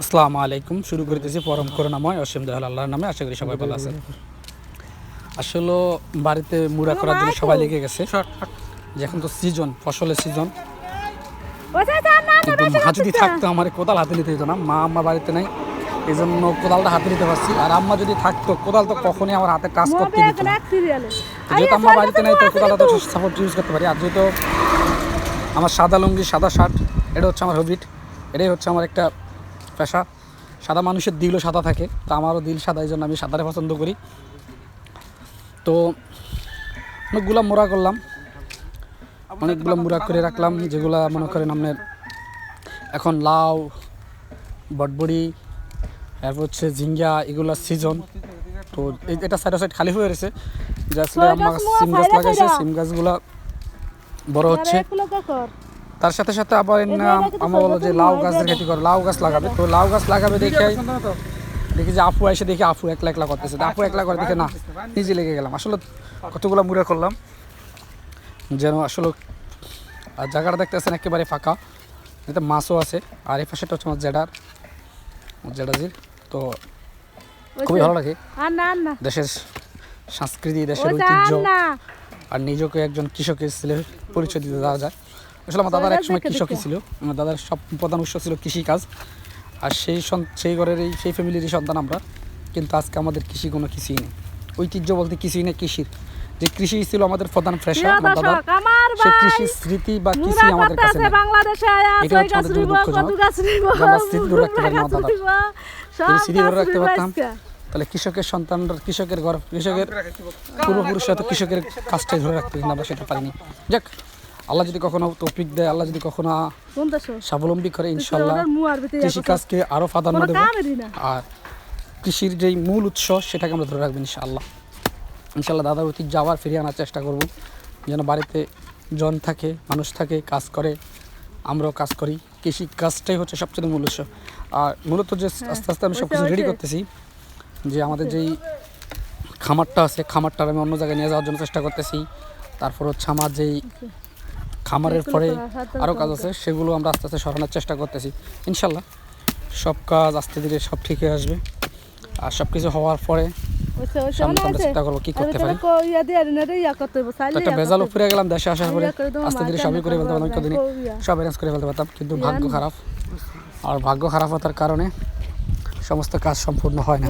আসসালামু আলাইকুম। শুরু করতেছি পরম করুণাময় অসীম দয়াল আল্লাহর নামে। আশা করি সবাই ভালো আছেন। আসলে বাড়িতে মুড়া করার জন্য সবাই লেগে গেছে। যে এখন তো সিজন ফসলের সিজন কিন্তু মা যদি থাকতো আমার কোদাল হাতে নিতে হতো না। মা আম্মা বাড়িতে নাই এই জন্য কোদালটা হাতে নিতে পারছি। আর আম্মা যদি থাকতো কোদাল তো কখনই আমার হাতে কাজ করতে দিত না। তো যেহেতু আম্মা বাড়িতে নাই তো কোদালটা তো সাপোর্ট ইউজ করতে পারি। আর যেহেতু আমার সাদা লুঙ্গি সাদা শার্ট এটা হচ্ছে আমার হবিট এটাই হচ্ছে আমার একটা পেশা। সাদা মানুষের দিলও সাদা থাকে তো আমারও দিল সাদা এই জন্য আমি সাদারে পছন্দ করি। তো অনেকগুলো মোড়া করলাম। অনেকগুলো মুড়া করে রাখলাম যেগুলা মনে করেন আপনার এখন লাউ বটবড়ি তারপর হচ্ছে ঝিঙ্গা এগুলো সিজন তো এই- এটা সাইড সাইড খালি হয়ে রয়েছে। যে আসলে আমার সিম গাছ লাগাইছে সিম গাছগুলা বড় হচ্ছে। তার সাথে সাথে আবার এর নাম আমার বলো যে লাউ গাছের খেতি করে? লাউ গাছ লাগাবে। তো লাউ গাছ লাগাবে দেখে দেখি যে আপু এসে দেখি আপু একলা একলা করতেছে। আপু একলা করে দেখে না নিজে লেগে গেলাম। আসলে কতগুলো মুড়ে করলাম। যেন আসলে আর জায়গাটা দেখতেছেন একেবারে ফাঁকা। এতে মাছও আছে। আর এই পাশেটা হচ্ছে আমার জেডার জেডাজির। তো খুবই ভালো লাগে। দেশের সংস্কৃতি দেশের ঐতিহ্য। আর নিজেকে একজন কৃষকের ছেলে পরিচয় দিতে দেওয়া যায়। আসলে আমার দাদার একসময় কৃষকই ছিল। আমার দাদার সব প্রধান উৎস ছিল কৃষিকাজ। আর সেই সেই ঘরের এই সেই ফ্যামিলিরই সন্তান আমরা। কিন্তু আজকে আমাদের কৃষি কোনো কিছুই নেই। ঐতিহ্য বলতে কিছুই নেই কৃষির। যে কৃষি ছিল আমাদের প্রধান ফ্রেশা আমার আমার সেই ভাই কৃষির স্মৃতি বা কৃষি আমাদের কাছে নেই। বাংলাদেশে এটা হচ্ছে আমাদের আমরা স্মৃতি ধরে রাখতে পারি না দাদা। যদি স্মৃতি ধরে রাখতে পারতাম তাহলে কৃষকের সন্তানরা কৃষকের ঘর কৃষকের পূর্বপুরুষ তো কৃষকের কাজটাই ধরে রাখতে কিন্তু আমরা সেটা পারিনি। যাক আল্লাহ যদি কখনো তৌফিক দেয় আল্লাহ যদি কখনো স্বাবলম্বী করে ইনশাল্লাহ। কৃষিকাজকে আরও প্রাধান্য দেবো। আর কৃষির যেই মূল উৎস সেটাকে আমরা ধরে রাখব ইনশাআল্লাহ। ইনশাল্লাহ দাদার ঐতিহ্য যাওয়ার ফিরিয়ে আনার চেষ্টা করব। যেন বাড়িতে জন থাকে মানুষ থাকে কাজ করে আমরাও কাজ করি। কৃষি কাজটাই হচ্ছে সবচেয়ে মূল উৎস। আর মূলত যে আস্তে আস্তে আমি সব কিছু হ্যাঁ, রেডি করতেছি যে আমাদের যেই খামারটা আছে খামারটা আমি অন্য জায়গায় নিয়ে যাওয়ার জন্য চেষ্টা করতেছি। তারপর হচ্ছে আমার যেই খামারের পরে আরও কাজ আছে সেগুলো আমরা আস্তে আস্তে সরানোর চেষ্টা করতেছি। ইনশাল্লাহ সব কাজ আস্তে ধীরে সব ঠিক হয়ে আসবে। আর সব কিছু হওয়ার পরে সামনে আমরা? করব কি করতে একটা ভেজাল উপরে গেলাম দেশে আসার পরে আস্তে ধীরে মাছ সবই করে ফেলতে পারতাম কদিনে সব অ্যারেঞ্জ করে ফেলতে পারতাম কিন্তু ভাগ্য খারাপ। আর ভাগ্য খারাপ হওয়ার কারণে সমস্ত কাজ সম্পূর্ণ হয় না।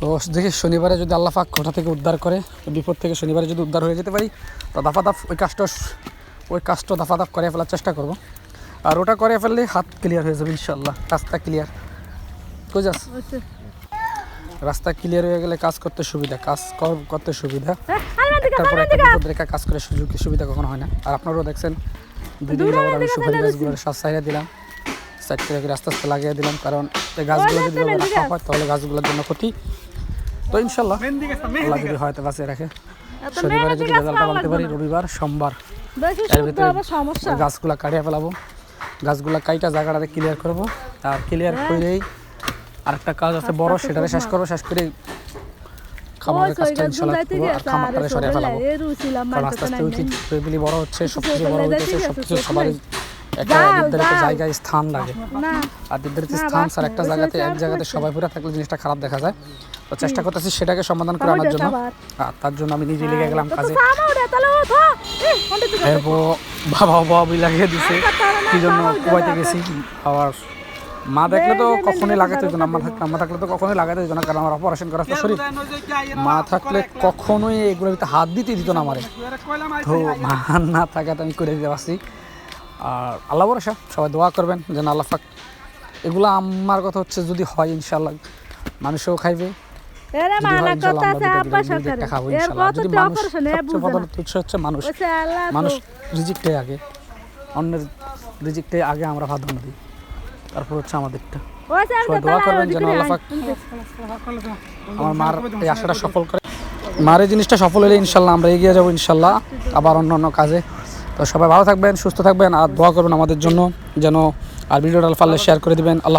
তো দেখি শনিবারে যদি আল্লাহ পাক কোথা থেকে উদ্ধার করে বিপদ থেকে শনিবারে যদি উদ্ধার হয়ে যেতে পারি তো দাফা দাফ ওই কাজটা ওই কাজটা দাফা দাফ করে ফেলার চেষ্টা করব। আর ওটা করে ফেললে হাত ক্লিয়ার হয়ে যাবে ইনশাল্লাহ রাস্তা ক্লিয়ার ওইসে। রাস্তা ক্লিয়ার হয়ে গেলে কাজ করতে সুবিধা কাজ কর- করতে সুবিধা। তারপরে আরে একটা বিপদ রেখা কাজ করে সুযোগ সুবিধা কখনো হয় না। আর আপনারাও দেখছেন দুই দিন যাবত আমি সুপারি গাছগুলোর দিলাম। সাইড করে করে আস্তে আস্তে লাগিয়ে দিলাম কারণ এই গাছগুলো যদি রাখা হয় তাহলে গাছগুলোর জন্য ক্ষতি তো ইনশাল্লাহ আল্লাহ যদি হয়তো বাঁচিয়ে রাখে শনিবারে যদি রেজাল্টটা লাগবে পারি রবিবার সোমবার এর ভিতরে। ওই কাটিয়ে ফেলাবো গাছগুলা কাইটা জায়গাটাতে ক্লিয়ার করব আর ক্লিয়ার। করেই আরেকটা কাজ আছে বড় সেটারে শেষ করব। শেষ করে খামারের কাজটা ইনশাল্লাহ করব আর খামারটারে সরিয়ে ফেলাবো কারণ আস্তে আস্তে উচিত বড় হচ্ছে সব কিছু বড় ঠিক সব কিছু চোখ সবার নাই। একটা একটা জায়গায় স্থান লাগে। না, আর না, স্থান স্যার একটা জায়গাতে এক জায়গাতে সবাই পুরো থাকলে জিনিসটা খারাপ দেখা যায়। তো চেষ্টা করতেছি সেটাকে সমাধান করে আনার জন্য। আর তার জন্য আমি নিজে লেগে গেলাম তো তো কাজে? এরপর বাবা বাবা লাগিয়ে দিছে। কি জন্য কুবাইতে গেছি? আবার মা দেখলে তো কখনোই লাগাতে হতো না। মা থাকলে মা থাকলে তো কখনোই লাগাতে হতো না কারণ আমার অপারেশন করা তো শরীর। মা থাকলে কখনোই এগুলোর ভিতরে হাত দিতে দিত না আমারে। তো মা না থাকাতে আমি করে দিতে পারছি। আর আল্লাহ ভরসা সবাই দোয়া করবেন যেন আল্লাহ পাক এগুলো আমার কথা হচ্ছে যদি হয় ইনশাল্লাহ মানুষও খাইবে। মানুষ মানুষ। রিজিকটাই আগে অন্যের রিজিকটাই আগে আমরা প্রাধান্য দিই। তারপর হচ্ছে আমাদেরটা। দোয়া করবেন যেন আল্লাহ আমার মার এই আশাটা সফল করে মার এই জিনিসটা সফল হলে ইনশাল্লাহ আমরা এগিয়ে যাব ইনশাল্লাহ আবার অন্য অন্য কাজে তো সবাই ভালো থাকবেন, সুস্থ থাকবেন, আর দোয়া করবেন আমাদের জন্য যেন আর ভিডিওটা পারলে শেয়ার করে দেবেন। আল্লাহ